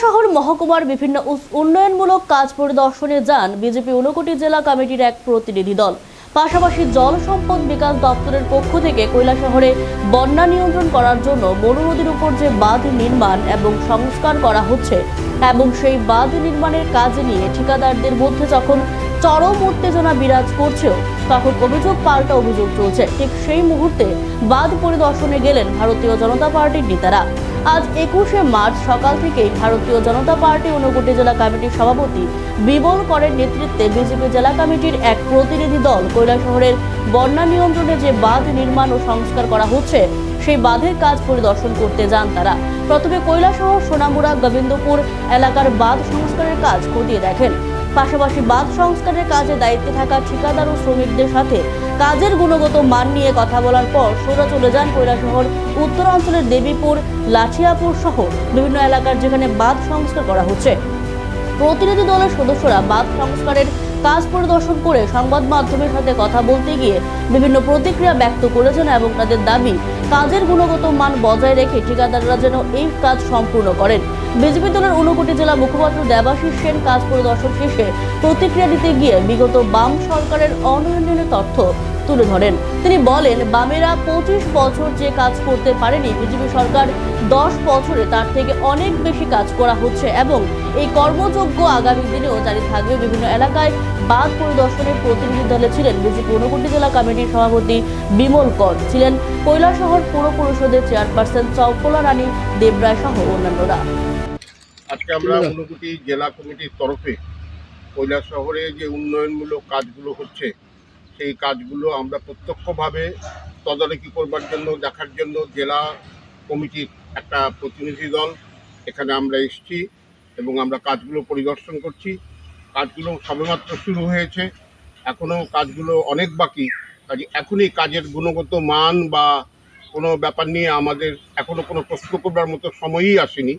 শহর মহকুমার বিভিন্ন উন্নয়নমূলক কাজ পরিদর্শনে যান বিজেপি ঊনকোটি জেলা কমিটির এক প্রতিনিধি দল। পাশাপাশি জল সম্পদ বিকাশ দপ্তরের পক্ষ থেকে শহরে বন্যা নিয়ন্ত্রণ করার জন্য মনু নদীর উপর যে বাঁধ নির্মাণ এবং সংস্কার করা হচ্ছে, এবং সেই বাঁধ নির্মাণের কাজ নিয়ে ঠিকাদারদের মধ্যে যখন চরম উত্তেজনা বিরাজ করছেও, তখন অভিযোগ পাল্টা অভিযোগ চলছে। ঠিক সেই মুহূর্তে বাঁধ পরিদর্শনে গেলেন ভারতীয় জনতা পার্টির নেতারা। আজ একুশে মার্চ সকাল থেকেই ভারতীয় জনতা পার্টি ঊনকোটি জেলা কমিটির সভাপতি বিমল করের নেতৃত্বে বিজেপি জেলা কমিটির এক প্রতিনিধি দল শহরের বন্যা নিয়ন্ত্রণে যে বাঁধ নির্মাণ ও সংস্কার করা হচ্ছে, সেই বাঁধের কাজ পরিদর্শন করতে যান তারা। প্রথমে কৈলাসহর সোনামুড়া, গোবিন্দপুর এলাকার বাঁধ সংস্কারের কাজ খতিয়ে দেখেন। পাশাপাশি বাঁধ সংস্কারের কাজে দায়িত্বে থাকা ঠিকাদার ও শ্রমিকদের সাথে কাজের গুণগত মান নিয়ে কথা বলার পর সোজা চলে যান কৈলাসহর, উত্তরাঞ্চলের দেবীপুর, লাঠিয়াপুর সহ বিভিন্ন এলাকার যেখানে বাঁধ সংস্কার করা হচ্ছে। প্রতিনিধি দলের সদস্যরা বাঁধ সংস্কারের কাজ পরিদর্শন করে সংবাদ মাধ্যমের সাথে কথা বলতে গিয়ে বিভিন্ন প্রতিক্রিয়া ব্যক্ত করেছেন এবং তাদের দাবি, কাজের গুণগত মান বজায় রেখে ঠিকাদাররা যেন এই কাজ সম্পূর্ণ করেন। বিজেপি দলের ঊনকোটি জেলা মুখপাত্র দেবাশিস সেন কাজ পরিদর্শন শেষে প্রতিক্রিয়া দিতে গিয়ে বিগত বাম সরকারের অনয়নের তথ্য তুলে ধরেন। তিনি বলেন, বামেরা পঁচিশ বছর যে কাজ করতে পারেনি, বিজেপি সরকার দশ বছরে তার থেকে অনেক বেশি কাজ করা হচ্ছে এবং এই কর্মযোগ্য আগামী দিনেও জারি থাকবে বিভিন্ন এলাকায় বাঁধ পরিদর্শনের প্রতিনিধি দলে ছিলেন বিজেপি ঊনকোটি জেলা কমিটির সভাপতি বিমল কর। ছিলেন কৈলাসহর পৌর পরিষদের চেয়ারপারসন চৌকলা রানী, দেবরায় সহ অন্যান্যরা। আজকে আমরা ঊনকোটি জেলা কমিটির তরফে কৈলাস শহরে যে উন্নয়নমূলক কাজগুলো হচ্ছে সেই কাজগুলো আমরা প্রত্যক্ষভাবে তদারকি করবার জন্য দেখার জন্য জেলা কমিটির একটা প্রতিনিধি দল এখানে আমরা এসেছি এবং আমরা কাজগুলো পরিদর্শন করছি। কাজগুলো সবেমাত্র শুরু হয়েছে এখনও কাজগুলো অনেক বাকি। কাজে এখনই কাজের গুণগত মান বা কোনো ব্যাপার নিয়ে আমাদের এখনও কোনো প্রশ্ন করবার মতো সময়ই আসেনি।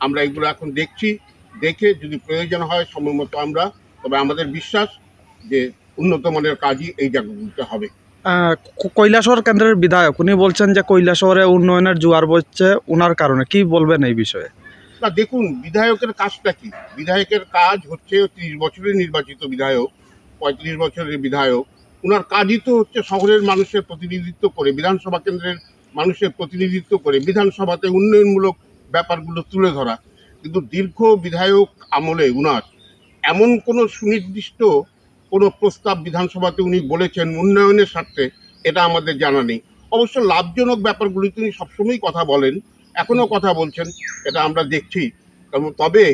আমরা এগুলো এখন দেখছি দেখে যদি প্রয়োজন হয় সময় মতো আমরা তবে আমাদের বিশ্বাস যে উন্নত মানের কাজই এই জায়গাগুলোতে হবে। কৈলাসহর কেন্দ্রের বিধায়ক উনি বলছেন যে কৈলাসহরে উন্নয়নের জোয়ার বসছে ওনার কারণে। কি বলবেন এই বিষয়ে? না দেখুন বিধায়কের কাজটা কি? বিধায়কের কাজ হচ্ছে ত্রিশ বছরের নির্বাচিত বিধায়ক পঁয়ত্রিশ বছরের বিধায়ক। ওনার কাজই তো হচ্ছে শহরের মানুষের প্রতিনিধিত্ব করে বিধানসভা কেন্দ্রের মানুষের প্রতিনিধিত্ব করে বিধানসভাতে উন্নয়নমূলক ব্যাপারগুলো তুলে ধরা। কিন্তু দীর্ঘ বিধায়ক আমলে উনার এমন কোনো সুনির্দিষ্ট কোনো প্রস্তাব বিধানসভাতে উনি বলেছেন উন্নয়নের স্বার্থে, এটা আমাদের জানা নেই। অবশ্য লাভজনক ব্যাপারগুলি তিনি সবসময়ই কথা বলেন এখনও কথা বলছেন, এটা আমরা দেখছি। তবে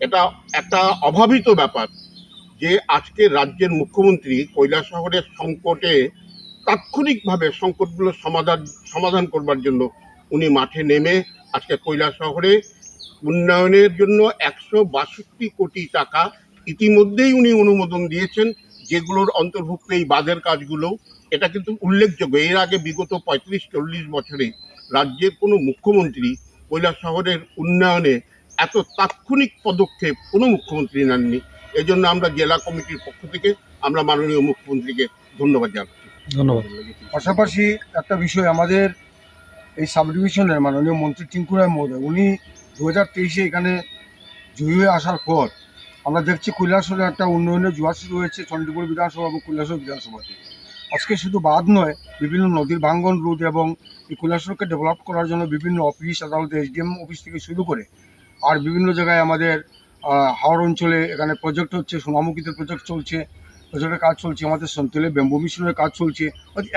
এটা একটা অভাবিত ব্যাপার যে আজকে রাজ্যের মুখ্যমন্ত্রী শহরের সংকটে তাৎক্ষণিকভাবে সংকটগুলো সমাধান সমাধান করবার জন্য উনি মাঠে নেমে আজকে কৈলা শহরে উন্নয়নের জন্য একশো বাষট্টি কোটি টাকা ইতিমধ্যেই উনি অনুমোদন দিয়েছেন যেগুলোর অন্তর্ভুক্ত এই বাঁধের কাজগুলো। এটা কিন্তু উল্লেখযোগ্য। এর আগে বিগত পঁয়ত্রিশ চল্লিশ বছরে রাজ্যের কোনো মুখ্যমন্ত্রী কৈলাস শহরের উন্নয়নে এত তাৎক্ষণিক পদক্ষেপ কোনো মুখ্যমন্ত্রী নেননি। এজন্য আমরা জেলা কমিটির পক্ষ থেকে আমরা মাননীয় মুখ্যমন্ত্রীকে ধন্যবাদ জানাচ্ছি। ধন্যবাদ। পাশাপাশি একটা বিষয় আমাদের এই সাব ডিভিশনের মাননীয় মন্ত্রী টিঙ্কু রায় মহোদয়, উনি দু হাজার তেইশে এখানে জয়ী হয়ে আসার পর আমরা দেখছি কৈলাসরে একটা উন্নয়নের জোয়ার শুরু হয়েছে চণ্ডীপুর বিধানসভা এবং কৈলাসর বিধানসভাতে। আজকে শুধু বাদ নয়, বিভিন্ন নদীর ভাঙ্গন রোধ এবং এই কৈলাসরকে ডেভেলপ করার জন্য বিভিন্ন অফিস আদালত এসডিএম অফিস থেকে শুরু করে আর বিভিন্ন জায়গায় আমাদের হাওড় অঞ্চলে এখানে প্রজেক্ট হচ্ছে, সোনামুখীতে প্রজেক্ট চলছে। প্রজেক্টের কাজ চলছে, আমাদের সন্তুলে ব্যাম্বু মিশনের কাজ চলছে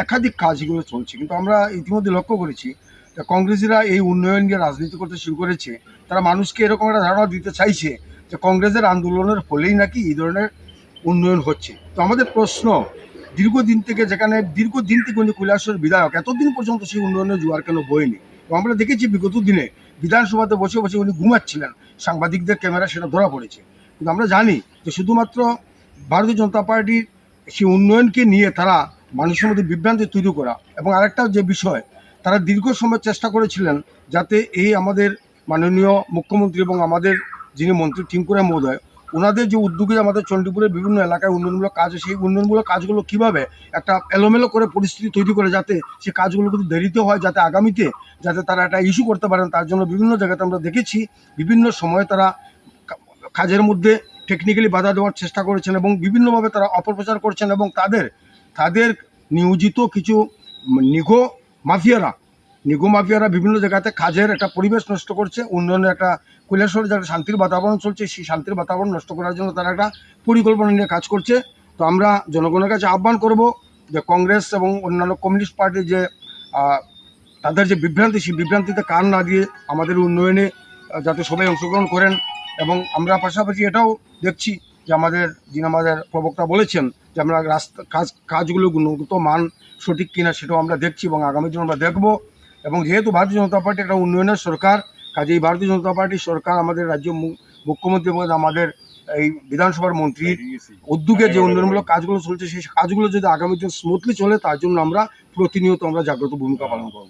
একাধিক কাজ এগুলো চলছে। কিন্তু আমরা ইতিমধ্যে লক্ষ্য করেছি যে কংগ্রেসিরা এই উন্নয়ন নিয়ে রাজনীতি করতে শুরু করেছে। তারা মানুষকে এরকম একটা ধারণা দিতে চাইছে যে কংগ্রেসের আন্দোলনের ফলেই নাকি এই ধরনের উন্নয়ন হচ্ছে। তো আমাদের প্রশ্ন, দীর্ঘদিন থেকে যেখানে, দীর্ঘদিন থেকে উনি কৈলাসের বিধায়ক, এতদিন পর্যন্ত সেই উন্নয়নের জোয়ার কেন এবং আমরা দেখেছি বিগত দিনে বিধানসভাতে বসে বসে উনি ঘুমাচ্ছিলেন, সাংবাদিকদের ক্যামেরা সেটা ধরা পড়েছে। কিন্তু আমরা জানি যে শুধুমাত্র ভারতীয় জনতা পার্টির সেই উন্নয়নকে নিয়ে তারা মানুষের মধ্যে বিভ্রান্তি তৈরি করা। এবং আরেকটা যে বিষয়, তারা দীর্ঘ সময় চেষ্টা করেছিলেন যাতে এই আমাদের মাননীয় মুখ্যমন্ত্রী এবং আমাদের যিনি মন্ত্রী টিঙ্কুরা মহোদয়, ওনাদের যে উদ্যোগে আমাদের চণ্ডীপুরের বিভিন্ন এলাকায় উন্নয়নমূলক কাজ সেই উন্নয়নমূলক কাজগুলো কীভাবে একটা এলোমেলো করে পরিস্থিতি তৈরি করে যাতে সেই কাজগুলো কিন্তু দেরিতে হয়, যাতে আগামীতে যাতে তারা একটা ইস্যু করতে পারেন, তার জন্য বিভিন্ন জায়গাতে আমরা দেখেছি, বিভিন্ন সময়ে তারা কাজের মধ্যে টেকনিক্যালি বাধা দেওয়ার চেষ্টা করেছেন এবং বিভিন্নভাবে তারা অপপ্রচার করছেন এবং তাদের তাদের নিয়োজিত কিছু নিগো মাফিয়ারা নিগো মাফিয়ারা বিভিন্ন জায়গাতে কাজের একটা পরিবেশ নষ্ট করছে, উন্নয়নের একটা কৈলাসহরে যারা শান্তির বাতাবরণ চলছে, সেই শান্তির বাতাবরণ নষ্ট করার জন্য তারা একটা পরিকল্পনা নিয়ে কাজ করছে। তো আমরা জনগণের কাছে আহ্বান করব যে কংগ্রেস এবং অন্যান্য কমিউনিস্ট পার্টির যে তাদের যে বিভ্রান্তি, সেই বিভ্রান্তিতে কান না দিয়ে আমাদের উন্নয়নে যাতে সবাই অংশগ্রহণ করেন এবং আমরা পাশাপাশি এটাও দেখছি যে আমাদের, যিনি আমাদের প্রবক্তা বলেছেন যে আমরা রাস্তা, কাজ, কাজগুলো গুণগত মান সঠিক কিনা সেটাও আমরা দেখছি এবং আগামী দিন আমরা দেখব। এবং যেহেতু ভারতীয় জনতা পার্টি একটা উন্নয়নের সরকার, কাজেই ভারতীয় জনতা পার্টির সরকার আমাদের রাজ্য মুখ্যমন্ত্রী এবং আমাদের এই বিধানসভার মন্ত্রী উদ্যোগে যে উন্নয়নমূলক কাজগুলো চলছে, সেই কাজগুলো যদি আগামী দিন স্মুথলি চলে, তার জন্য আমরা প্রতিনিয়ত আমরা জাগ্রত ভূমিকা পালন করব।